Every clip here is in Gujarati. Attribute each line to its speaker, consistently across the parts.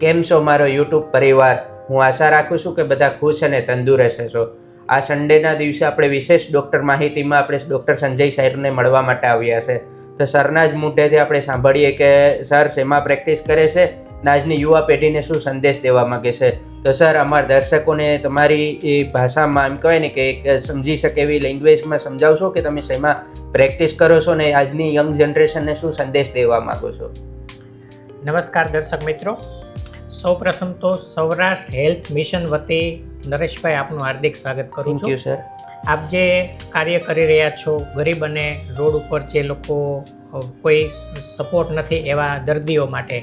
Speaker 1: કેમ છો મારો યુટ્યુબ પરિવાર? હું આશા રાખું છું કે બધા ખુશ અને તંદુરસ્ત હશો. આ સન્ડેના દિવસે આપણે વિશેષ ડૉક્ટર માહિતીમાં આપણે ડૉક્ટર સંજય સાહેબને મળવા માટે આવ્યા છે. તો સરના જ મુદ્દેથી આપણે સાંભળીએ કે સર શેમાં પ્રેક્ટિસ કરે છે આજની યુવા પેઢીને શું સંદેશ દેવા માગે છે. તો સર અમારા દર્શકોને તમારી એ ભાષામાં એમ કહેવાય ને કે સમજી શકે એવી લેંગ્વેજમાં સમજાવશો કે તમે શેમાં પ્રેક્ટિસ કરો છો ને આજની યંગ જનરેશનને શું સંદેશ દેવા માગો છો?
Speaker 2: નમસ્કાર દર્શક મિત્રો. સૌપ્રથમ તો સૌરાષ્ટ્ર હેલ્થ મિશન વતી નરેશભાઈ આપનું હાર્દિક સ્વાગત કરું છું.
Speaker 1: સર
Speaker 2: આપ જે કાર્ય કરી રહ્યા છો ગરીબ અને રોડ ઉપર જે લોકો કોઈ સપોર્ટ નથી એવા દર્દીઓ માટે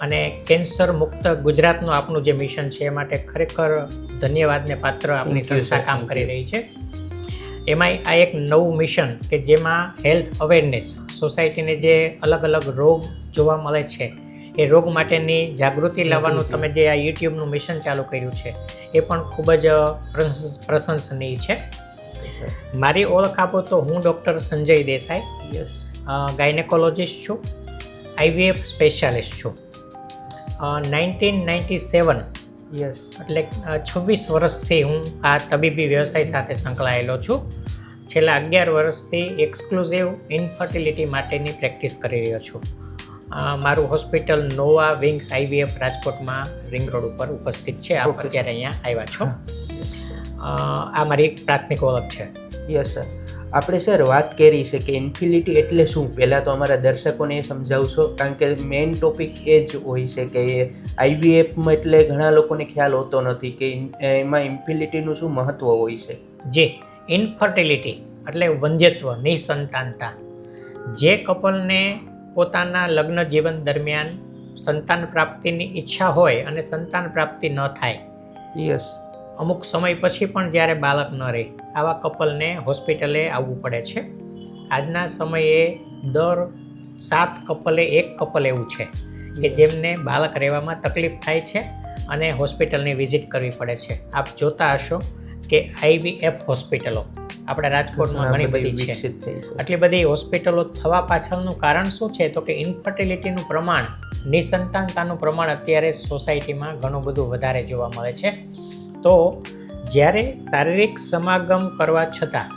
Speaker 2: અને કેન્સર મુક્ત ગુજરાતનું આપનું જે મિશન છે એ માટે ખરેખર ધન્યવાદને પાત્ર આપની સંસ્થા કામ કરી રહી છે. એમાંય આ એક નવું મિશન કે જેમાં હેલ્થ અવેરનેસ સોસાયટીને જે અલગ અલગ રોગ જોવા મળે છે એ રોગ માટેની જાગૃતિ લાવવાનું તમે જે આ યુટ્યુબનું મિશન ચાલુ કર્યું છે એ પણ ખૂબ જ પ્રશંસ- પ્રશંસનીય છે. મારી ઓળખ આપો તો હું ડૉક્ટર સંજય દેસાઈ ગાયનેકોલોજિસ્ટ છું આઈવીએફ સ્પેશિયાલિસ્ટ છું. નાઇન્ટીન નાઇન્ટી સેવન
Speaker 1: યસ
Speaker 2: એટલે છવ્વીસ વર્ષથી હું આ તબીબી વ્યવસાય સાથે સંકળાયેલો છું. છેલ્લા અગિયાર વર્ષથી એક્સક્લુઝિવ ઇન્ફર્ટિલિટી માટેની પ્રેક્ટિસ કરી રહ્યો છું. મારું હોસ્પિટલ નોવા વિંગ્સ આઈવીએફ રાજકોટમાં રિંગ રોડ ઉપર ઉપસ્થિત છે. આપ. અત્યારે અહીંયા આવ્યા છો. આ મારી પ્રાથમિક ઓળખ છે.
Speaker 1: યસ સર આપણે સર વાત કરી છે કે ઇન્ફિનિટી એટલે શું? પહેલાં તો અમારા દર્શકોને એ સમજાવશો કારણ કે મેઇન ટોપિક એ જ હોય છે કે આઈવીએફમાં એટલે ઘણા લોકોને ખ્યાલ હોતો નથી કે એમાં ઇન્ફિનિટીનું શું મહત્ત્વ હોય છે.
Speaker 2: જે. ઇન્ફર્ટિલિટી એટલે વંધ્યત્વ નિસંતાનતા. જે કપલને પોતાના લગ્ન જીવન દરમિયાન સંતાન પ્રાપ્તિની ઈચ્છા હોય અને સંતાન પ્રાપ્તિ ન થાય.
Speaker 1: યસ
Speaker 2: અમુક સમય પછી પણ જ્યારે બાળક ન રહે આવા કપલને હોસ્પિટલે આવવું પડે છે. આજના સમયે દર સાત કપલે એક કપલ એવું છે કે જેમને બાળક રહેવામાં તકલીફ થાય છે અને હોસ્પિટલની વિઝિટ કરવી પડે છે. આપ જોતા હશો કે આઈવીએફ હોસ્પિટલો આપણા રાજકોટમાં ઘણી બધી છે. આટલી બધી હોસ્પિટલો થવા પાછળનું કારણ શું છે? તો કે ઇન્ફર્ટિલિટીનું પ્રમાણ નિસંતાનતાનું પ્રમાણ અત્યારે સોસાયટીમાં ઘણું બધું વધારે જોવા મળે છે. તો જ્યારે શારીરિક સમાગમ કરવા છતાં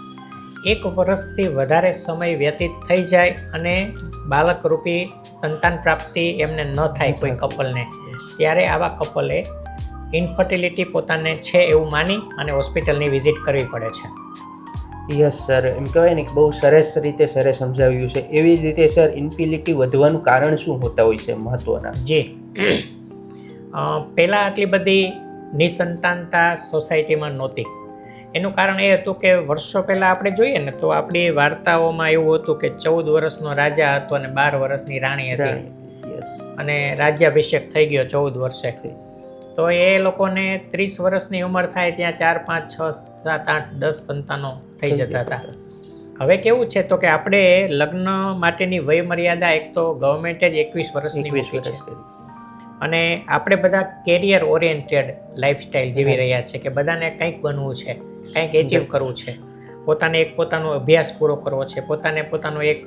Speaker 2: એક વર્ષથી વધારે સમય વ્યતીત થઈ જાય અને બાળકરૂપી સંતાન પ્રાપ્તિ એમને ન થાય કોઈ કપલને ત્યારે આવા કપલે ઇન્ફર્ટિલિટી પોતાને છે એવું માની અને હોસ્પિટલની વિઝિટ કરવી પડે છે.
Speaker 1: Yes sir. એમ કહેવાય ને કે બહુ સરસ રીતે સરે સમજાવ્યું છે. એવી જ રીતે સર ઇન્ફિલિટી વધવાનું કારણ શું હોતા હોય છે મહત્વના?
Speaker 2: જી. પહેલાં આટલી બધી નિસંતાનતા સોસાયટીમાં નહોતી. એનું કારણ એ હતું કે વર્ષો પહેલાં આપણે જોઈએ ને તો આપણી વાર્તાઓમાં એવું હતું કે ચૌદ વર્ષનો રાજા હતો અને બાર વર્ષની રાણી હતી. અને રાજ્યાભિષેક થઈ ગયો ચૌદ વર્ષે. તો એ લોકોને ત્રીસ વર્ષની ઉંમર થાય ત્યાં ચાર પાંચ છ સાત આઠ દસ સંતાનો થઈ જતા હતા. હવે કેવું છે તો કે આપણે લગ્ન માટેની વય મર્યાદા એક તો ગવર્મેન્ટે જ એકવીસ વર્ષની
Speaker 1: વીસ
Speaker 2: મૂકી છે. અને આપણે બધા કેરિયર ઓરિએન્ટેડ લાઈફસ્ટાઈલ જીવી રહ્યા છે કે બધાને કંઈક બનવું છે કંઈક એચીવ કરવું છે. પોતાને એક પોતાનો અભ્યાસ પૂરો કરવો છે પોતાને પોતાનો એક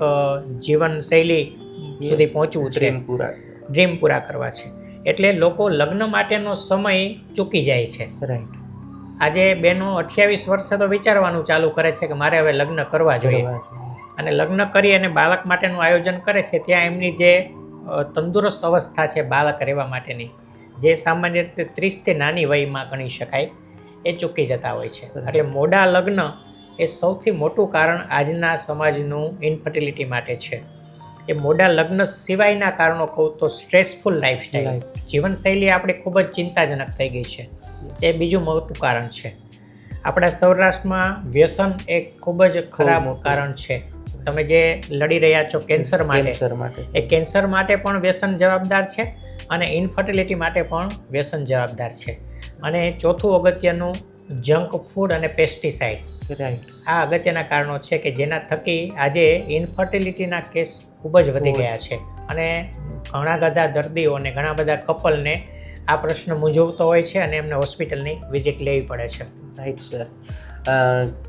Speaker 2: જીવનશૈલી જીવન શૈલી સુધી પહોંચવું છે.
Speaker 1: પૂરા.
Speaker 2: ડ્રીમ પૂરા કરવા છે. એટલે લોકો લગ્ન માટેનો સમય ચૂકી જાય છે.
Speaker 1: રાઈટ
Speaker 2: આજે બેનો અઠ્યાવીસ વર્ષે તો વિચારવાનું ચાલુ કરે છે કે મારે હવે લગ્ન કરવા જોઈએ. અને લગ્ન કરી અને બાળક માટેનું આયોજન કરે છે ત્યાં એમની જે તંદુરસ્ત અવસ્થા છે બાળક રહેવા માટેની જે સામાન્ય રીતે ત્રીસથી નાની વયમાં ગણી શકાય એ ચૂકી જતા હોય છે. એટલે મોડા લગ્ન એ સૌથી મોટું કારણ આજના સમાજનું ઇન્ફર્ટિલિટી માટે છે. એ મોડા લગ્ન સિવાયના કારણો કહું તો સ્ટ્રેસફુલ લાઈફસ્ટાઈલ. જીવનશૈલી આપણી ખૂબ જ ચિંતાજનક થઈ ગઈ છે. એ બીજું મોટું કારણ છે. આપણા સૌરાષ્ટ્રમાં વ્યસન એ ખૂબ જ ખરાબ કારણ છે. તમે જે લડી રહ્યા છો કેન્સર માટે એ કેન્સર માટે પણ વ્યસન જવાબદાર છે અને ઇન્ફર્ટિલિટી માટે પણ વ્યસન જવાબદાર છે. અને ચોથું અગત્યનું જંક ફૂડ અને પેસ્ટિસાઇડ.
Speaker 1: રાઈટ
Speaker 2: આ અગત્યના કારણો છે કે જેના થકી આજે ઇન્ફર્ટિલિટીના કેસ ખૂબ જ વધી ગયા છે. અને ઘણા બધા દર્દીઓ અને ઘણા બધા કપલને આ પ્રશ્ન મૂંઝવતો હોય છે અને એમને હોસ્પિટલની વિઝિટ લેવી પડે છે.
Speaker 1: રાઈટ સર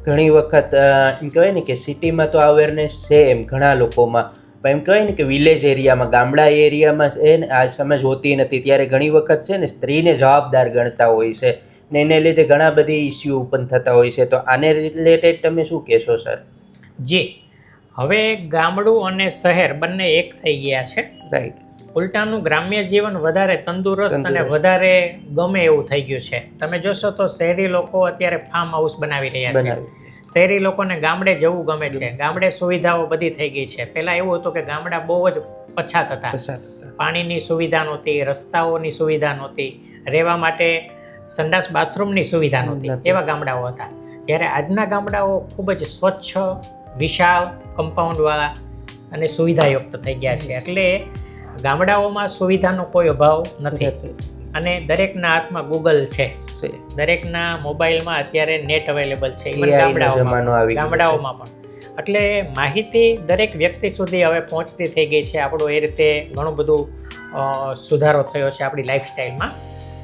Speaker 1: ઘણી વખત એમ કહેવાય ને કે સિટીમાં તો અવેરનેસ છે એમ ઘણા લોકોમાં. પણ એમ કહેવાય ને કે વિલેજ એરિયામાં ગામડા એરિયામાં છે ને આ સમજ હોતી નથી. ત્યારે ઘણી વખત છે ને સ્ત્રીને જવાબદાર ગણતા હોય છે. ને એને લીધે ઘણા બધી ઇસ્યુ ઉત્પન્ન થતા હોય છે. તો આને રિલેટેડ તમે શું કહેશો સર
Speaker 2: જી. હવે ગામડું અને શહેર બંને એક થઈ ગયા છે.
Speaker 1: રાઈટ
Speaker 2: ઉલટાનું ગ્રામ્ય જીવન વધારે તંદુરસ્ત અને વધારે ગમે એવું થઈ ગયું છે. તમે જોશો તો શહેરી લોકો અત્યારે ફાર્મ હાઉસ બનાવી રહ્યા છે. શહેરી લોકોને ગામડે જવું ગમે છે. ગામડે સુવિધાઓ બધી થઈ ગઈ છે. પહેલાં એવું હતું કે ગામડા બહુ જ પછાત હતા. પાણીની સુવિધા નહોતી રસ્તાઓની સુવિધા નહોતી. રહેવા માટે સંડાસ બાથરૂમની સુવિધા નહોતી. એવા ગામડાઓ હતા. જ્યારે આજના ગામડાઓ ખૂબ જ સ્વચ્છ વિશાળ કમ્પાઉન્ડવાળા અને સુવિધાયુક્ત થઈ ગયા છે. એટલે ગામડાઓમાં સુવિધાનો કોઈ અભાવ નથી. અને દરેકના હાથમાં ગૂગલ છે. દરેકના મોબાઈલમાં અત્યારે નેટ અવેલેબલ છે. ગામડાઓમાં. ગામડાઓમાં પણ. એટલે માહિતી દરેક વ્યક્તિ સુધી હવે પહોંચતી થઈ ગઈ છે. આપણું એ રીતે ઘણું બધું સુધારો થયો છે આપણી લાઈફસ્ટાઈલમાં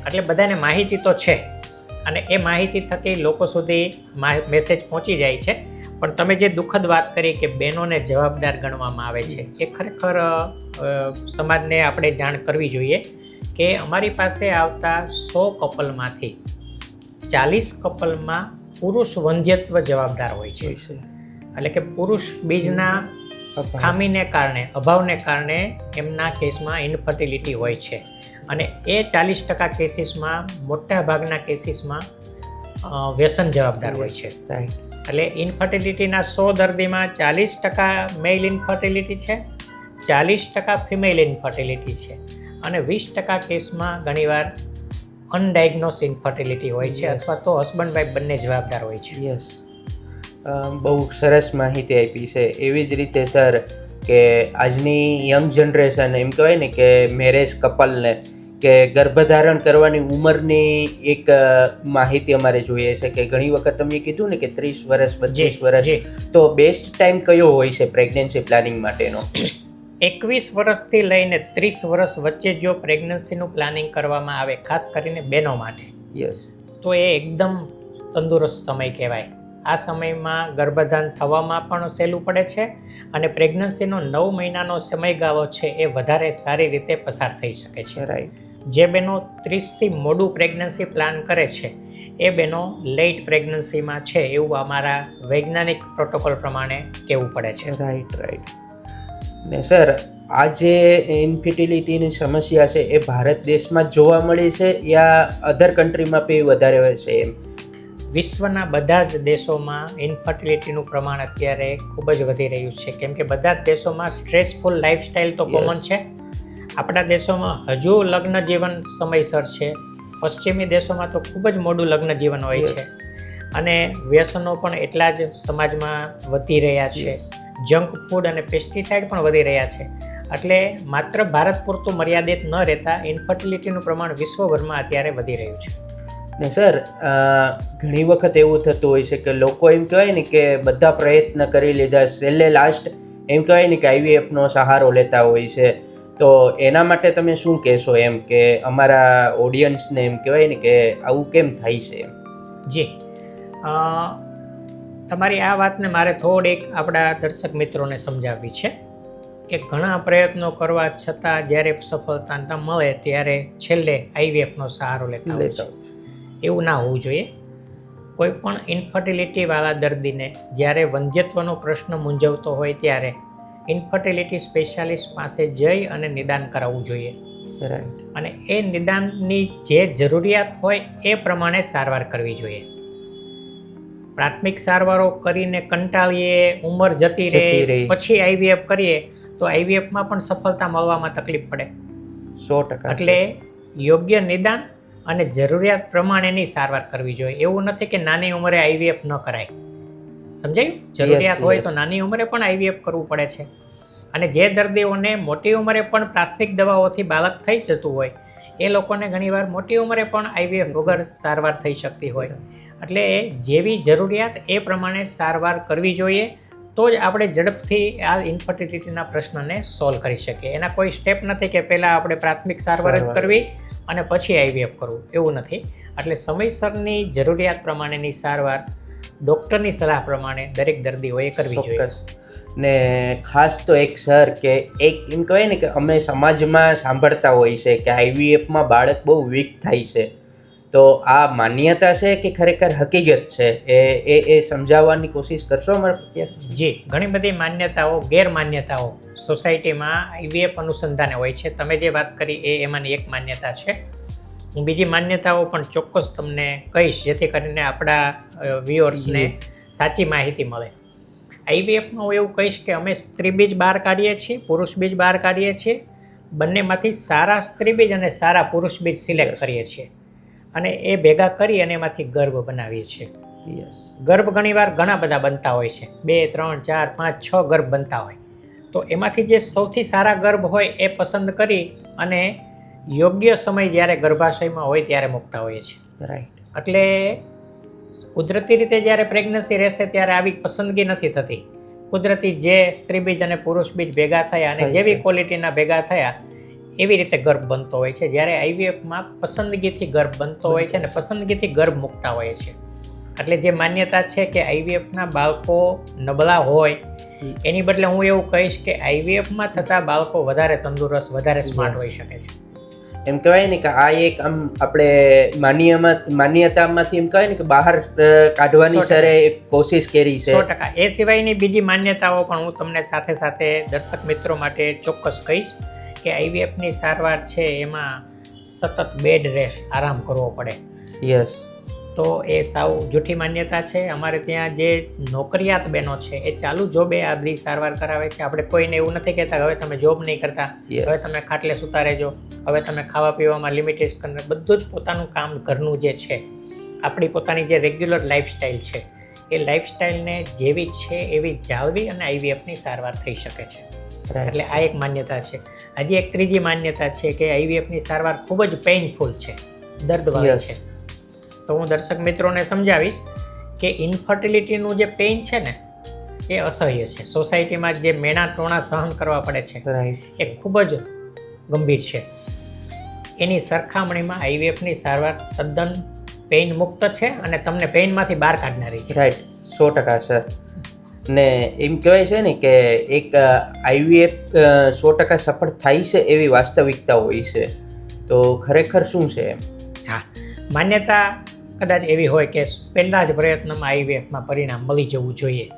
Speaker 2: એટલે બધાને માહિતી તો છે. અને એ માહિતી થકી લોકો સુધી મેસેજ પહોંચી જાય છે. પણ તમે જે દુઃખદ વાત કરી કે બહેનોને જવાબદાર ગણવામાં આવે છે એ ખરેખર સમાજને આપણે જાણ કરવી જોઈએ કે અમારી પાસે આવતા સો કપલમાંથી ચાલીસ કપલમાં પુરુષ વંધ્યત્વ જવાબદાર હોય છે. એટલે કે પુરુષ બીજના ખામીને કારણે અભાવને કારણે એમના કેસમાં ઇન્ફર્ટિલિટી હોય છે. અને એ ચાલીસ ટકા કેસીસમાં મોટા ભાગના કેસીસમાં વ્યસન જવાબદાર હોય છે. એટલે ઇન્ફર્ટિલિટીના સો દર્દીમાં ચાલીસ ટકા મેલ ઇન્ફર્ટિલિટી છે ચાલીસ ટકા ફિમેલ ઇન્ફર્ટિલિટી છે. અને વીસ ટકા કેસમાં ઘણીવાર અનડાયગ્નોસ ઇન્ફર્ટિલિટી હોય છે અથવા તો હસબન્ડ વાઈફ બંને જવાબદાર હોય છે.
Speaker 1: યસ બહુ સરસ માહિતી આપી છે. એવી જ રીતે સર કે આજની યંગ જનરેશન એમ કહેવાય ને કે મેરેજ કપલને કે ગર્ભધારણ કરવાની ઉંમરની એક માહિતી અમારે જોઈએ છે કે ઘણી વખત તમે કીધું ને કે ત્રીસ વર્ષ પચીસ વર્ષ તો બેસ્ટ ટાઈમ કયો હોય છે પ્રેગ્નન્સી પ્લાનિંગ માટેનો?
Speaker 2: એકવીસ વર્ષથી લઈને ત્રીસ વર્ષ વચ્ચે જો પ્રેગ્નન્સીનું પ્લાનિંગ કરવામાં આવે ખાસ કરીને બહેનો માટે
Speaker 1: યસ
Speaker 2: તો એ એકદમ તંદુરસ્ત સમય કહેવાય. આ સમયમાં ગર્ભધાન થવામાં પણ સહેલું પડે છે અને પ્રેગ્નન્સીનો નવ મહિનાનો સમયગાળો છે એ વધારે સારી રીતે પસાર થઈ શકે છે.
Speaker 1: રાઈટ
Speaker 2: જે બહેનો ત્રીસથી મોડું પ્રેગ્નન્સી પ્લાન કરે છે એ બહેનો લેટ પ્રેગ્નન્સીમાં છે એવું અમારા વૈજ્ઞાનિક પ્રોટોકોલ પ્રમાણે કહેવું પડે છે.
Speaker 1: રાઈટ રાઈટ ને સર આ જે ઇન્ફિટિલિટીની સમસ્યા છે એ ભારત દેશમાં જોવા મળી છે યા અધર કન્ટ્રીમાં બી વધારે હોય છે એમ?
Speaker 2: વિશ્વના બધા જ દેશોમાં ઇન્ફર્ટિલિટીનું પ્રમાણ અત્યારે ખૂબ જ વધી રહ્યું છે. કેમ કે બધા જ દેશોમાં સ્ટ્રેસફુલ લાઈફસ્ટાઈલ તો કોમન છે. આપણા દેશોમાં હજુ લગ્ન જીવન સમયસર છે. પશ્ચિમી દેશોમાં તો ખૂબ જ મોડું લગ્ન જીવન હોય છે. અને વ્યસનો પણ એટલા જ સમાજમાં વધી રહ્યા છે. જંક ફૂડ અને પેસ્ટિસાઇડ પણ વધી રહ્યા છે. એટલે માત્ર ભારત પૂરતું મર્યાદિત ન રહેતા ઇન્ફર્ટિલિટીનું પ્રમાણ વિશ્વભરમાં અત્યારે વધી રહ્યું છે.
Speaker 1: ને સર ઘણી વખત એવું થતું હોય છે કે લોકો એમ કહેવાય ને કે બધા પ્રયત્ન કરી લીધા છેલ્લે લાસ્ટ એમ કહેવાય ને કે આઈવીએફનો સહારો લેતા હોય છે. તો એના માટે તમે શું કહેશો એમ કે અમારા ઓડિયન્સને એમ કહેવાય ને કે આવું કેમ થાય છે એમ?
Speaker 2: જી. તમારી આ વાતને મારે થોડીક આપણા દર્શક મિત્રોને સમજાવવી છે કે ઘણા પ્રયત્નો કરવા છતાં જ્યારે સફળતા મળે ત્યારે છેલ્લે આઈવીએફનો સહારો લેતા હોય છે. એવું ના હોવું જોઈએ. કોઈ પણ ઇન્ફર્ટિલિટીવાળા દર્દીને જ્યારે વંધ્યત્વનો પ્રશ્ન મૂંઝવતો હોય ત્યારે ઇન્ફર્ટિલિટી સ્પેશિયાલિસ્ટ પાસે જઈ અને નિદાન કરાવવું જોઈએ. અને એ નિદાનની જે જરૂરિયાત હોય એ પ્રમાણે સારવાર કરવી જોઈએ. પ્રાથમિક સારવારો કરીને કંટાળીએ ઉંમર જતી રહે. પછી આઈવીએફ કરીએ તો આઈવીએફમાં પણ સફળતા મળવામાં તકલીફ પડે.
Speaker 1: સો ટકા.
Speaker 2: એટલે યોગ્ય નિદાન અને જરૂરિયાત પ્રમાણેની સારવાર કરવી જોઈએ. એવું નથી કે નાની ઉંમરે આઈવીએફ ન કરાય. સમજાયું? જરૂરિયાત હોય તો નાની ઉંમરે પણ આઈવીએફ કરવું પડે છે. અને જે દર્દીઓને મોટી ઉંમરે પણ પ્રાથમિક દવાઓથી બાળક થઈ જતું હોય એ લોકોને ઘણીવાર મોટી ઉંમરે પણ આઈવીએફ વગર સારવાર થઈ શકતી હોય. એટલે જેવી જરૂરિયાત એ પ્રમાણે સારવાર કરવી જોઈએ. તો જ આપણે ઝડપથી આ ઇન્ફર્ટિલિટીના પ્રશ્નને સોલ્વ કરી શકીએ. એના કોઈ સ્ટેપ નથી કે પહેલાં આપણે પ્રાથમિક સારવાર જ કરવી અને પછી આઈવીએફ કરવું. એવું નથી. એટલે સમયસરની જરૂરિયાત પ્રમાણેની સારવાર ડૉક્ટરની સલાહ પ્રમાણે દરેક દર્દીઓએ કરવી જોઈએ.
Speaker 1: ને ખાસ તો એક સર કે એક એમ કહેવાય ને કે અમે સમાજમાં સાંભળતા હોય છે કે આઈવીએફમાં બાળક બહુ વીક થાય છે. તો આ માન્યતા છે કે ખરેખર હકીકત છે? એ એ એ સમજાવવાની કોશિશ કરશો અમારે
Speaker 2: જી ઘણી બધી માન્યતાઓ ગેરમાન્યતાઓ સોસાયટીમાં આઈવીએફ અનુસંધાને હોય છે. તમે જે વાત કરી એ એમાંની એક માન્યતા છે. હું બીજી માન્યતાઓ પણ ચોક્કસ તમને કહીશ જેથી કરીને આપણા વ્યુઅર્સને સાચી માહિતી મળે. આઈવીએફમાં હું એવું કહીશ કે અમે સ્ત્રી બીજ બહાર કાઢીએ છીએ પુરુષ બીજ બહાર કાઢીએ છીએ. બંનેમાંથી સારા સ્ત્રી બીજ અને સારા પુરુષ બીજ સિલેક્ટ કરીએ છીએ. અને એ ભેગા કરી અને એમાંથી ગર્ભ બનાવીએ છીએ. ગર્ભ ઘણીવાર ઘણા બધા બનતા હોય છે. બે ત્રણ ચાર પાંચ છ ગર્ભ બનતા હોય. તો એમાંથી જે સૌથી સારા ગર્ભ હોય એ પસંદ કરી અને યોગ્ય સમય જ્યારે ગર્ભાશયમાં હોય ત્યારે મૂકતા હોઈએ છીએ.
Speaker 1: રાઈટ
Speaker 2: એટલે કુદરતી રીતે જ્યારે પ્રેગ્નન્સી રહેશે ત્યારે આવી પસંદગી નથી થતી. કુદરતી જે સ્ત્રી બીજ અને પુરુષ બીજ ભેગા થયા અને જેવી ક્વોલિટીના ભેગા થયા એવી રીતે ગર્ભ બનતો હોય છે. જ્યારે આઈવીએફમાં પસંદગીથી ગર્ભ બનતો હોય છે અને પસંદગીથી ગર્ભ મૂકતા હોય છે. એટલે જે માન્યતા છે કે આઈવીએફના બાળકો નબળા હોય એની બદલે હું એવું કહીશ કે આઈવીએફમાં થતા બાળકો વધારે તંદુરસ્ત વધારે સ્માર્ટ હોઈ શકે છે.
Speaker 1: એમ કહેવાય ને કે આ એક આમ આપણે માન્યમાં માન્યતામાંથી એમ કહેવાય ને કે બહાર કાઢવાની સરે એક કોશિશ કરી છે.
Speaker 2: સો ટકા. એ સિવાયની બીજી માન્યતાઓ પણ હું તમને સાથે સાથે દર્શક મિત્રો માટે ચોક્કસ કહીશ. કે આઈવીએફની સારવાર છે એમાં સતત બેડ રેસ્ટ આરામ કરવો પડે.
Speaker 1: યસ.
Speaker 2: તો એ સાવ જૂઠી માન્યતા છે. અમારે ત્યાં જે નોકરિયાત બહેનો છે એ ચાલુ જોબે આ બધી સારવાર કરાવે છે. આપણે કોઈને એવું નથી કહેતા હવે તમે જોબ નહીં કરતા હવે તમે ખાટલે સુતા રહેજો હવે તમે ખાવા પીવામાં લિમિટેશન બધું જ પોતાનું કામ ઘરનું જે છે આપણી પોતાની જે રેગ્યુલર લાઈફસ્ટાઈલ છે એ લાઈફસ્ટાઈલને જેવી છે એવી જાળવી અને આઈવીએફની સારવાર થઈ શકે છે. એટલે આ એક માન્યતા છે. હજી એક ત્રીજી માન્યતા છે કે આઈવીએફની સારવાર ખૂબ જ પેઇનફુલ છે. દર્દવાળી છે. તો હું દર્શક મિત્રોને સમજાવીશ કે ઇન્ફર્ટિલિટીનું જે પેઇન છે ને એ અસહ્ય છે. સોસાયટીમાં જે મેણા ટોણા સહન કરવા પડે છે એ ખૂબ જ ગંભીર છે. એની સરખામણીમાં આઈવીએફની સારવાર તદ્દન પેઇન મુક્ત છે અને તમને પેઇનમાંથી બહાર કાઢનારી છે.
Speaker 1: રાઈટ સો ટકા સર ને એમ કહેવાય છે ને કે એક આઈવીએફ સો ટકા સફળ થાય છે એવી વાસ્તવિકતા હોય છે. તો ખરેખર શું છે એમ?
Speaker 2: હા, માન્યતા કદાચ એવી હોય કે પહેલાં જ પ્રયત્નમાં આઈવીએફમાં પરિણામ મળી જવું જોઈએ.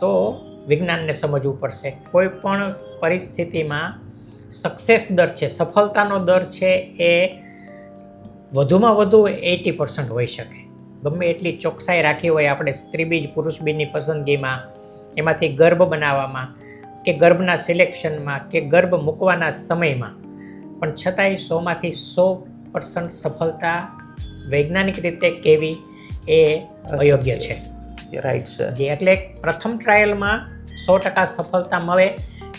Speaker 2: તો વિજ્ઞાનને સમજવું પડશે. કોઈ પણ પરિસ્થિતિમાં સક્સેસ દર છે, સફળતાનો દર છે એ વધુમાં વધુ એટી પર્સન્ટ હોઈ શકે. ગમે એટલી ચોકસાઈ રાખી હોય આપણે સ્ત્રી બીજ પુરુષ બીજની પસંદગીમાં એમાંથી ગર્ભ બનાવવામાં કે ગર્ભના સિલેક્શનમાં કે ગર્ભ મૂકવાના સમયમાં. પણ છતાંય સોમાંથી સો પર્સન્ટ સફળતા વૈજ્ઞાનિક રીતે કેવી એ અયોગ્ય છે.
Speaker 1: રાઈટ સર
Speaker 2: જે એટલે પ્રથમ ટ્રાયલમાં સો ટકા સફળતા મળે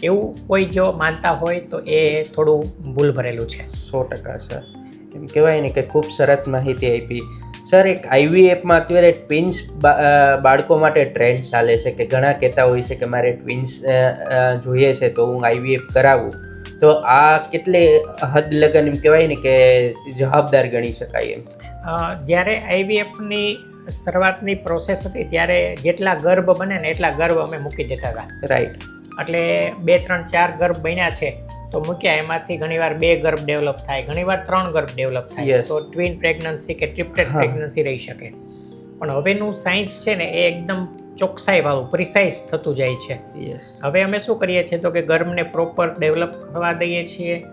Speaker 2: એવું કોઈ જો માનતા હોય તો એ થોડું ભૂલ ભરેલું છે.
Speaker 1: સો ટકા સર એમ કહેવાય ને કે ખૂબ સરસ માહિતી આપી. સર એક આઈવીએફમાં અત્યારે ટ્વિન્સ બાળકો માટે ટ્રેન્ડ ચાલે છે કે ઘણા કહેતા હોય છે કે મારે ટ્વિન્સ જોઈએ છે તો હું આઈવીએફ કરાવું. તો આ કેટલી હદ લગન એમ કહેવાય ને કે જવાબદાર ગણી શકાય એમ.
Speaker 2: જ્યારે આઈવીએફની શરૂઆતની પ્રોસેસ હતી ત્યારે જેટલા ગર્ભ બને ને એટલા ગર્ભ અમે મૂકી દેતા હતા.
Speaker 1: રાઈટ
Speaker 2: એટલે બે ત્રણ ચાર ગર્ભ બન્યા છે. તો મૂક્યા એમાંથી ઘણીવાર બે ગર્ભ ડેવલપ થાય ઘણીવાર ત્રણ ગર્ભ ડેવલપ થાય. તો ટ્વિન પ્રેગ્નન્સી કે ટ્રિપ્ટેડ પ્રેગ્નન્સી રહી શકે. પણ હવેનું સાયન્સ છે ને એ એકદમ ચોકસાઈ વાળું પ્રિસાઇઝ થતું જાય છે. હવે અમે શું કરીએ છીએ તો કે ગર્ભને પ્રોપર ડેવલપ કરવા દઈએ છીએ.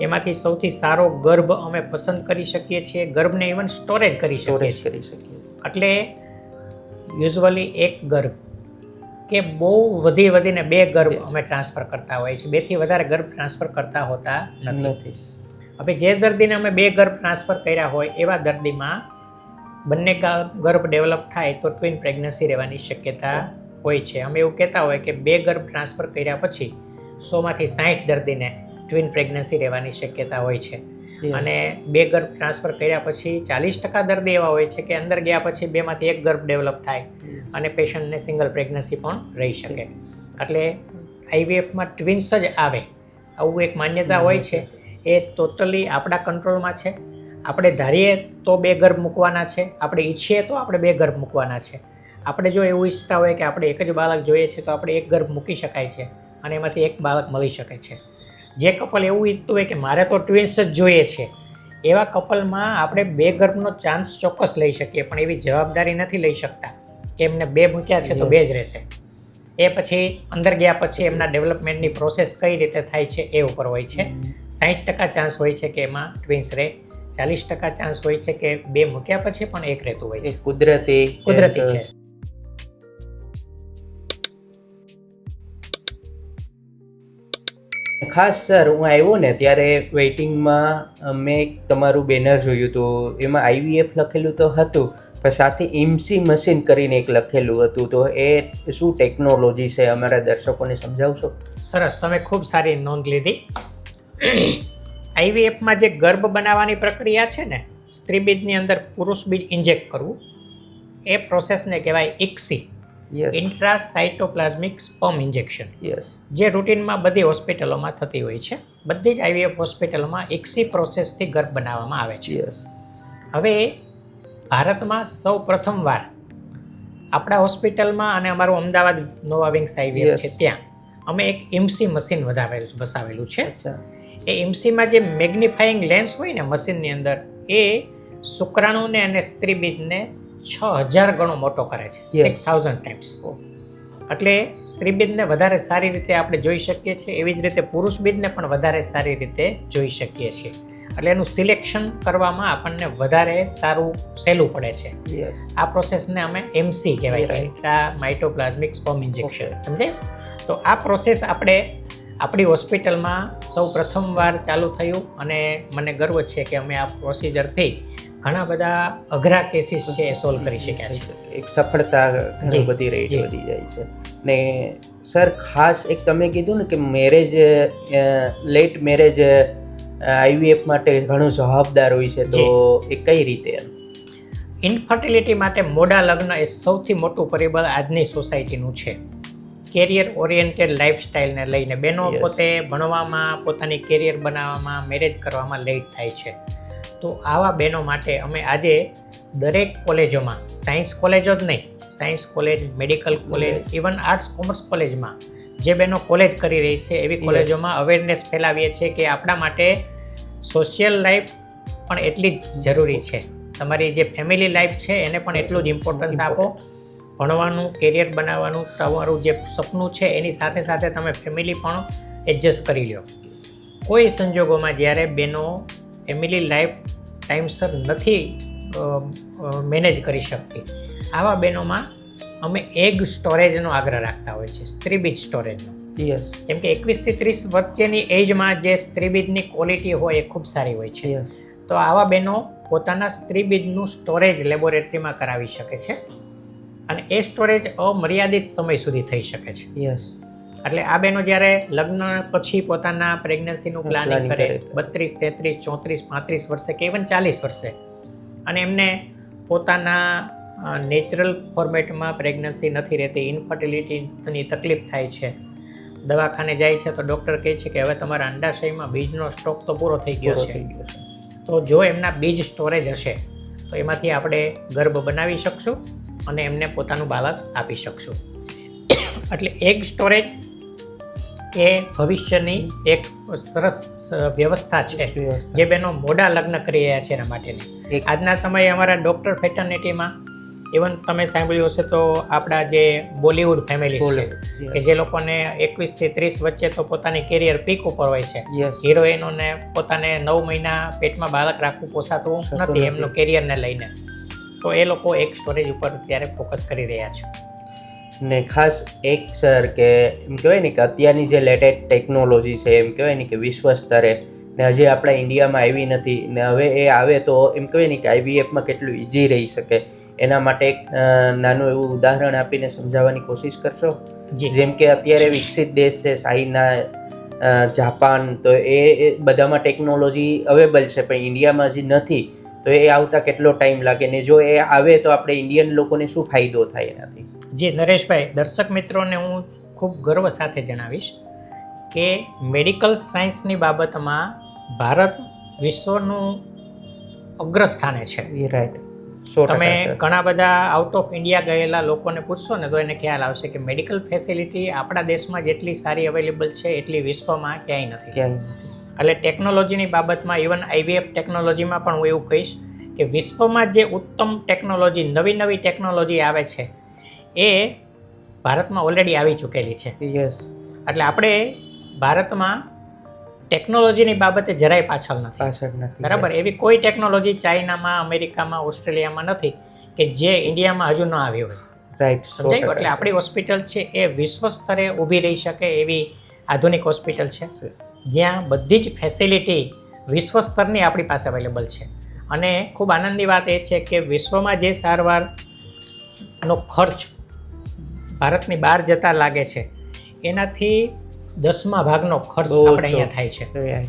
Speaker 2: એમાંથી સૌથી સારો ગર્ભ અમે પસંદ કરી શકીએ છીએ. ગર્ભને ઇવન સ્ટોરેજ કરી શકીએ છીએ. એટલે યુઝવલી એક ગર્ભ. કે બહુ વધી વધીને બે ગર્ભ અમે ટ્રાન્સફર કરતા હોઈએ છીએ. બેથી વધારે ગર્ભ ટ્રાન્સફર કરતા હોતા નથી. હવે જે દર્દીને અમે બે ગર્ભ ટ્રાન્સફર કર્યા હોય એવા દર્દીમાં બંને ગર્ભ ડેવલપ થાય તો ટ્વિન પ્રેગ્નન્સી રહેવાની શક્યતા હોય છે. અમે એવું કહેતા હોય કે બે ગર્ભ ટ્રાન્સફર કર્યા પછી સોમાંથી સાઠ દર્દીને ટ્વિન પ્રેગ્નન્સી રહેવાની શક્યતા હોય છે. અને બે ગર્ભ ટ્રાન્સફર કર્યા પછી ચાલીસ ટકા દર્દી એવા હોય છે કે અંદર ગયા પછી બેમાંથી એક ગર્ભ ડેવલપ થાય અને પેશન્ટને સિંગલ પ્રેગ્નન્સી પણ રહી શકે. એટલે આઈવીએફમાં ટ્વિન્સ જ આવે. આવું એક માન્યતા હોય છે. એ ટોટલી આપણા કંટ્રોલમાં છે. આપણે ધારીએ તો બે ગર્ભ મૂકવાના છે. આપણે ઈચ્છીએ તો આપણે બે ગર્ભ મૂકવાના છે. આપણે જો એવું ઈચ્છતા હોય કે આપણે એક જ બાળક જોઈએ છે તો આપણે એક ગર્ભ મૂકી શકાય છે અને એમાંથી એક બાળક મળી શકે છે. જે કપલ એવું ઈચ્છતું હોય કે મારે તો ટ્વિન્સ જ જોઈએ છે એવા કપલમાં આપણે બે ગર્ભનો ચાન્સ ચોક્કસ લઈ શકીએ પણ એવી જવાબદારી નથી લઈ શકતા કે એમને બે મૂક્યા છે તો બે જ રહેશે. એ પછી અંદર ગયા પછી એમના ડેવલપમેન્ટની પ્રોસેસ કઈ રીતે થાય છે એ ઉપર હોય છે. સાઠ ટકા ચાન્સ હોય છે કે એમાં ટ્વિન્સ રહે ચાલીસ ટકા ચાન્સ હોય છે કે બે મૂક્યા પછી પણ એક રહેતું હોય છે.
Speaker 1: કુદરતી
Speaker 2: કુદરતી છે.
Speaker 1: ખાસ સર, હું આવ્યો ને ત્યારે વેઇટિંગમાં મેં તમારું બેનર જોયું હતું એમાં આઈવીએફ લખેલું તો હતું, પણ સાથે ઇમસી મશીન કરીને એક લખેલું હતું, તો એ શું ટેકનોલોજી છે અમારા દર્શકોને સમજાવશો?
Speaker 2: સરસ, તમે ખૂબ સારી નોંધ લીધી. આઈવીએફમાં જે ગર્ભ બનાવવાની પ્રક્રિયા છે ને, સ્ત્રી અંદર પુરુષ બીજ ઇન્જેક્ટ કરવું, એ પ્રોસેસને કહેવાય
Speaker 1: ICSI
Speaker 2: intracytoplasmic sperm injection
Speaker 1: yes
Speaker 2: જે રૂટીનમાં બધી હોસ્પિટલોમાં થતી હોય છે. બધી જ આઈવીએફ હોસ્પિટલમાં એકસી પ્રોસેસથી ગર્ભ બનાવવામાં આવે છે.
Speaker 1: યસ
Speaker 2: હવે ભારતમાં સૌ પ્રથમવાર આપણા હોસ્પિટલમાં અને અમારું અમદાવાદ નોવા વિંગ્સ આઈવીએફ છે ત્યાં અમે એક એમસી મશીન વધાવેલું વસાવેલું છે. એ એમસીમાં જે મેગ્નિફાઈંગ લેન્સ હોય ને મશીનની અંદર એ શુક્રાણુને અને સ્ત્રી બીજને છ હજાર ગણો મોટો કરે છે. સિક્સ થાઉઝન્ડ ટાઈમ્સ એટલે સ્ત્રી બીજને વધારે સારી રીતે આપણે જોઈ શકીએ છીએ. એવી જ રીતે પુરુષ બીજને પણ વધારે સારી રીતે જોઈ શકીએ છીએ. એટલે એનું સિલેક્શન કરવામાં આપણને વધારે સારું સહેલું પડે છે. આ પ્રોસેસને અમે એમસી કહેવાય છે.
Speaker 1: Right.
Speaker 2: માઇટોપ્લાઝમિક સ્પોમ ઇન્જેક્શન સમજે તો આ પ્રોસેસ આપણે આપણી હોસ્પિટલમાં સૌ પ્રથમવાર ચાલુ થયું અને મને ગર્વ છે કે અમે આ પ્રોસિજરથી ઘણા બધા અઘરા કેસીસ છે એ સોલ્વ કરી શક્યા છે.
Speaker 1: એક સફળતા ઘણી બધી રેટ. વધી જાય છે. ને સર ખાસ એક તમે કીધું ને કે મેરેજ લેટ મેરેજ આઈવીએફ માટે ઘણું જવાબદાર હોય છે તો એ કઈ રીતે? એમ
Speaker 2: ઇન્ફર્ટિલિટી માટે મોડા લગ્ન એ સૌથી મોટું પરિબળ આજની સોસાયટીનું છે. કેરિયર ઓરિએન્ટેડ લાઈફસ્ટાઈલને લઈને બહેનો પોતે ભણવામાં પોતાની કેરિયર બનાવવામાં મેરેજ કરવામાં લેટ થાય છે. તો આવા બહેનો માટે અમે આજે દરેક કોલેજોમાં સાયન્સ કોલેજો જ નહીં science college medical college even arts commerce કોલેજમાં જે બહેનો કોલેજ કરી રહી છે એવી કોલેજોમાં અવેરનેસ ફેલાવીએ છીએ કે આપણા માટે સોશિયલ લાઈફ પણ એટલી જ જરૂરી છે. તમારી જે ફેમિલી લાઈફ છે એને પણ એટલું જ ઇમ્પોર્ટન્સ આપો. ભણવાનું કેરિયર બનાવવાનું તમારું જે સપનું છે એની સાથે સાથે તમે ફેમિલી પણ એડજસ્ટ કરી લો કોઈ સંજોગોમાં જ્યારે બેનો ફેમિલી લાઈફ ટાઈમસર નથી મેનેજ કરી શકતી. આવા બહેનોમાં અમે એગ સ્ટોરેજનો આગ્રહ રાખતા હોય છે સ્ત્રીબીજ સ્ટોરેજનો.
Speaker 1: યસ
Speaker 2: કેમ કે એકવીસથી ત્રીસ વચ્ચેની એજમાં જે સ્ત્રીબીજની ક્વોલિટી હોય એ ખૂબ સારી હોય છે. તો આવા બહેનો પોતાના સ્ત્રીબીજનું સ્ટોરેજ લેબોરેટરીમાં કરાવી શકે છે અને એ સ્ટોરેજ અમર્યાદિત સમય સુધી થઈ શકે છે.
Speaker 1: યસ
Speaker 2: એટલે આ બહેનો જ્યારે લગ્ન પછી પોતાના પ્રેગ્નન્સીનું પ્લાનિંગ કરે. બત્રીસ તેત્રીસ ચોત્રીસ પાંત્રીસ વર્ષે કે ઇવન ચાલીસ વર્ષે. અને એમને પોતાના નેચરલ ફોર્મેટમાં પ્રેગ્નન્સી નથી રહેતી ઇન્ફર્ટિલિટીની તકલીફ થાય છે. દવાખાને જાય છે તો ડૉક્ટર કહે છે કે હવે તમારા અંડાશયમાં બીજનો સ્ટોક તો પૂરો થઈ ગયો છે.
Speaker 1: થઈ ગયો છે.
Speaker 2: તો જો એમના બીજ સ્ટોરેજ હશે તો એમાંથી આપણે ગર્ભ બનાવી શકશું અને એમને પોતાનું બાળક આપી શકશું. એટલે એગ સ્ટોરેજ એ ભવિષ્યની એક સરસ વ્યવસ્થા છે જે બેનો મોડા લગ્ન કરી રહ્યા છે એના માટેની. આજના સમયે અમારા ડૉક્ટર ફેટર્નિટીમાં ઇવન તમે સાંભળ્યું હશે તો આપણા જે બોલિવૂડ ફેમિલી છે કે જે લોકોને એકવીસથી ત્રીસ વચ્ચે તો પોતાની કેરિયર પીક ઉપર હોય છે. હિરોઈનોને પોતાને નવ મહિના પેટમાં બાળક રાખવું પોસાતું નથી. એમનું કેરિયરને લઈને. તો એ લોકો એક સ્ટોરેજ ઉપર અત્યારે ફોકસ કરી રહ્યા છે.
Speaker 1: ને ખાસ એક સર કે એમ કહેવાય ને કે અત્યારની જે લેટેસ્ટ ટેકનોલોજી છે એમ કહેવાય ને કે વિશ્વ સ્તરે ને હજી આપણા ઇન્ડિયામાં આવી નથી ને હવે એ આવે તો એમ કહેવાય ને કે આઈવીએફમાં કેટલું ઇઝી રહી શકે. એના માટે એક નાનું એવું ઉદાહરણ આપીને સમજાવવાની કોશિશ કરશો?
Speaker 2: જી.
Speaker 1: જેમ કે અત્યારે વિકસિત દેશ છે ચાઇના જાપાન તો એ એ બધામાં ટેકનોલોજી અવેલેબલ છે પણ ઇન્ડિયામાં હજી નથી. તો એ આવતા કેટલો ટાઈમ લાગે ને જો એ આવે તો આપણે ઇન્ડિયન લોકોને શું ફાયદો થાય એનાથી?
Speaker 2: જી નરેશભાઈ દર્શક મિત્રોને હું ખૂબ ગર્વ સાથે જણાવીશ કે મેડિકલ સાયન્સની બાબતમાં ભારત વિશ્વનું અગ્રસ્થાને છે.
Speaker 1: રાઈટ
Speaker 2: તમે ઘણા બધા આઉટ ઓફ ઇન્ડિયા ગયેલા લોકોને પૂછશો ને તો એને ખ્યાલ આવશે કે મેડિકલ ફેસિલિટી આપણા દેશમાં જેટલી સારી અવેલેબલ છે એટલી વિશ્વમાં ક્યાંય નથી. એટલે ટેકનોલોજીની બાબતમાં ઇવન આઈવીએફ ટેકનોલોજીમાં પણ હું એવું કહીશ કે વિશ્વમાં જે ઉત્તમ ટેકનોલોજી નવી નવી ટેકનોલોજી આવે છે એ ભારતમાં ઓલરેડી આવી ચૂકેલી છે.
Speaker 1: યસ
Speaker 2: એટલે આપણે ભારતમાં ટેકનોલોજીની બાબતે જરાય પાછળ નથી.
Speaker 1: પાછળ નથી
Speaker 2: બરાબર? એવી કોઈ ટેકનોલોજી ચાઇનામાં અમેરિકામાં ઓસ્ટ્રેલિયામાં નથી કે જે ઇન્ડિયામાં હજુ ન આવી હોય.
Speaker 1: રાઈટ
Speaker 2: સમજાયું? એટલે આપણી હોસ્પિટલ છે એ વિશ્વ સ્તરે ઊભી રહી શકે એવી આધુનિક હોસ્પિટલ છે. જ્યાં બધી જ ફેસિલિટી વિશ્વ સ્તરની આપણી પાસે અવેલેબલ છે. અને ખૂબ આનંદની વાત એ છે કે વિશ્વમાં જે સારવારનો ખર્ચ ભારતની બહાર જતા લાગે છે. એનાથી દસમા ભાગનો ખર્ચ આપણે અહીંયા થાય છે.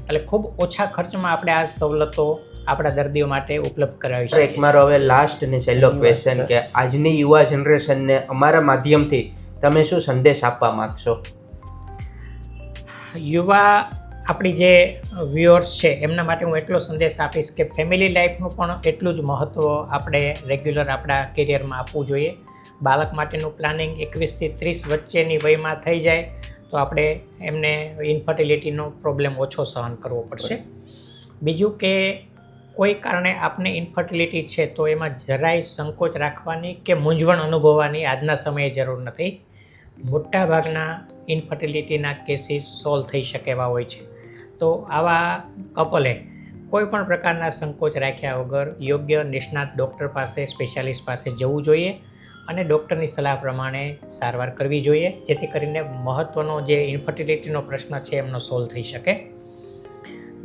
Speaker 2: એટલે ખૂબ ઓછા ખર્ચમાં આપણે આ સવલતો આપણા દર્દીઓ માટે ઉપલબ્ધ કરાવી
Speaker 1: છે એક મારો હવે લાસ્ટ ને છેલ્લો ક્વેશ્ચન કે આજની યુવા જનરેશનને અમારા માધ્યમથી તમે શું સંદેશ આપવા માગશો?
Speaker 2: યુવા આપણી જે વ્યુઅર્સ છે એમના માટે હું એટલો સંદેશ આપીશ કે ફેમિલી લાઈફનું પણ એટલું જ મહત્ત્વ આપણે રેગ્યુલર આપણા કેરિયરમાં આપવું જોઈએ. બાળક માટેનું પ્લાનિંગ એકવીસથી ત્રીસ વચ્ચેની વયમાં થઈ જાય તો આપણે એમને ઇન્ફર્ટિલિટીનો પ્રોબ્લેમ ઓછો સહન કરવો પડશે. બીજું કે કોઈ કારણે આપને ઇન્ફર્ટિલિટી છે તો એમાં જરાય સંકોચ રાખવાની કે મૂંઝવણ અનુભવવાની આજના સમયે જરૂર નથી. મોટાભાગના ઇન્ફર્ટિલિટીના કેસીસ સોલ્વ થઈ શકે એવા હોય છે. તો આવા કપલે કોઈ પણ પ્રકારના સંકોચ રાખ્યા વગર યોગ્ય નિષ્ણાત ડૉક્ટર પાસે સ્પેશિયાલિસ્ટ પાસે જવું જોઈએ. અને ડૉક્ટરની સલાહ પ્રમાણે સારવાર કરવી જોઈએ જેથી કરીને મહત્ત્વનો જે ઇન્ફર્ટિલિટીનો પ્રશ્ન છે એમનો સોલ્વ થઈ શકે.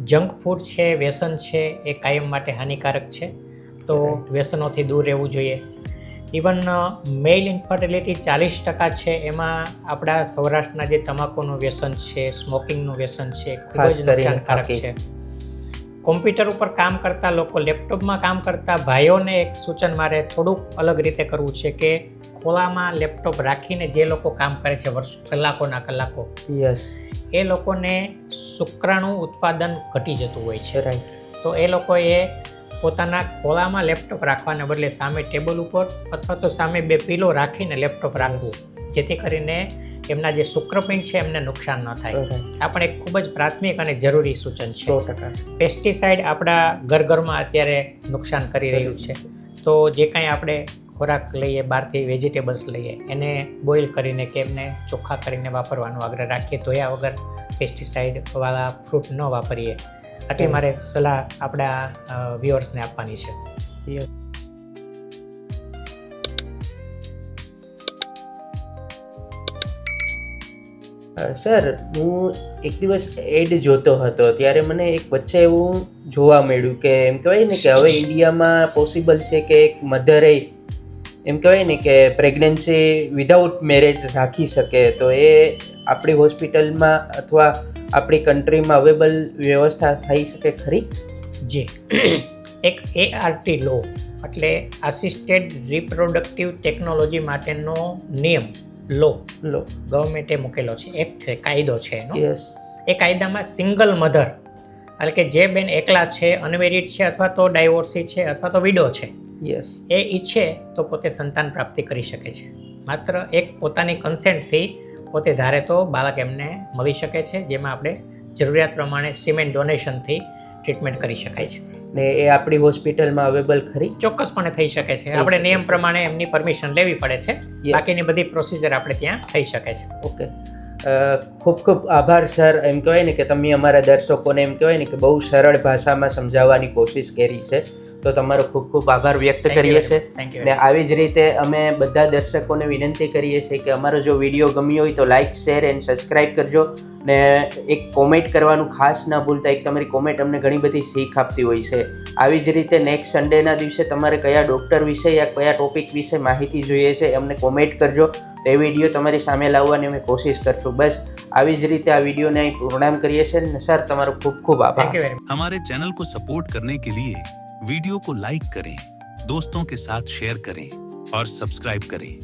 Speaker 2: જંક ફૂડ છે વ્યસન છે એ કાયમ માટે હાનિકારક છે. તો વ્યસનોથી દૂર રહેવું જોઈએ. ઇવન મેઇલ ઇન્ફર્ટિલિટી ચાલીસ ટકા છે એમાં આપણા સૌરાષ્ટ્રના જે તમાકુનું વ્યસન છે સ્મોકિંગનું વ્યસન છે ખૂબ જ નુકસાનકારક છે. કોમ્પ્યુટર ઉપર કામ કરતા લોકો લેપટોપમાં કામ કરતા ભાઈઓને એક સૂચન મારે થોડુંક અલગ રીતે કરવું છે કે ખોળામાં લેપટોપ રાખીને જે લોકો કામ કરે છે વર્ષ કલાકોના કલાકો
Speaker 1: યસ
Speaker 2: એ લોકોને શુક્રાણુ ઉત્પાદન ઘટી જતું હોય છે.
Speaker 1: રાઈટ
Speaker 2: તો એ લોકોએ પોતાના ખોળામાં લેપટોપ રાખવાને બદલે સામે ટેબલ ઉપર અથવા તો સામે બે પીલો રાખીને લેપટોપ રાખવું. જેથી કરીને એમના જે શુક્રપિંડ છે એમને નુકસાન ન થાય. આ પણ એક ખૂબ જ પ્રાથમિક અને જરૂરી સૂચન છે. પેસ્ટિસાઇડ આપણા ઘર ઘરમાં અત્યારે નુકસાન કરી રહ્યું છે. તો જે કાંઈ આપણે ખોરાક લઈએ બહારથી વેજીટેબલ્સ લઈએ એને બોઇલ કરીને કે એમને ચોખ્ખા કરીને વાપરવાનો આગ્રહ રાખીએ ધોયા વગર પેસ્ટિસાઇડવાળા ફ્રૂટ ન વાપરીએ. આટલી મારે સલાહ આપણા વ્યુઅર્સને આપવાની છે.
Speaker 1: સર, હું એક દિવસ એડ જોતો હતો, ત્યારે મને એક વચ્ચે એવું જોવા મળ્યું કે એમ કહેવાય ને કે હવે ઇન્ડિયામાં પોસિબલ છે કે એક મધરે એમ કહેવાય ને કે પ્રેગ્નન્સી વિધાઉટ મેરેજ રાખી શકે, તો એ આપણી હોસ્પિટલમાં અથવા આપણી કન્ટ્રીમાં અવેલેબલ વ્યવસ્થા થઈ શકે ખરી?
Speaker 2: જે. એક એઆરટી લો એટલે આસિસ્ટેડ રિપ્રોડક્ટિવ ટેકનોલોજી માટેનો નિયમ લો
Speaker 1: લો
Speaker 2: ગવર્મેન્ટે મૂકેલો છે. એક છે કાયદો છે એનો.
Speaker 1: યસ
Speaker 2: એ કાયદામાં સિંગલ મધર એટલે કે જે બેન એકલા છે અનમેરિડ છે અથવા તો ડાયવોર્સી છે અથવા તો વિડો છે
Speaker 1: યસ
Speaker 2: એ ઈચ્છે તો પોતે સંતાન પ્રાપ્તિ કરી શકે છે. માત્ર એક પોતાની કન્સેન્ટથી પોતે ધારે તો બાળક એમને મળી શકે છે જેમાં આપણે જરૂરિયાત પ્રમાણે સિમેન્ટ ડોનેશનથી ટ્રીટમેન્ટ કરી શકાય છે.
Speaker 1: ને એ આપણી હોસ્પિટલમાં અવેલેબલ ખરી.
Speaker 2: ચોક્કસપણે થઈ શકે છે. આપણે નિયમ પ્રમાણે એમની પરમિશન લેવી પડે છે. બાકીની બધી પ્રોસિજર આપણે ત્યાં થઈ શકે છે.
Speaker 1: ઓકે ખૂબ ખૂબ આભાર સર. એમ કહેવાય ને કે તમે અમારા દર્શકોને એમ કહેવાય ને કે બહુ સરળ ભાષામાં સમજાવવાની કોશિશ કરી છે. તો તમારો ખૂબ ખૂબ આભાર વ્યક્ત
Speaker 2: Thank you
Speaker 1: કરીએ
Speaker 2: very
Speaker 1: છીએ
Speaker 2: much. Thank you
Speaker 1: ને
Speaker 2: very much.
Speaker 1: આવી જ રીતે અમે બધા દર્શકોને વિનંતી કરીએ છીએ કે અમારો જો વિડીયો ગમ્યો હોય તો લાઇક શેર એન્ડ સબસ્ક્રાઇબ કરજો ને એક કોમેન્ટ કરવાનું ખાસ ના ભૂલતા એક તમારી કોમેન્ટ અમને ઘણી બધી શીખ આપતી હોય છે આવી જ રીતે નેક્સ્ટ સન્ડેના દિવસે તમારે કયા ડૉક્ટર વિશે યા કયા ટોપિક વિશે માહિતી જોઈએ છે અમને કોમેન્ટ કરજો તો એ વિડીયો તમારી સામે લાવવાની અમે કોશિશ કરશું બસ આવી જ રીતે આ વિડીયોને અહીં પૂર્ણામ કરીએ છીએ ને સર તમારો ખૂબ ખૂબ આભાર
Speaker 2: Thank you very much.
Speaker 3: हमारे चैनल को सपोर्ट करने के लिए वीडियो को लाइक करें दोस्तों के साथ शेयर करें और सब्सक्राइब करें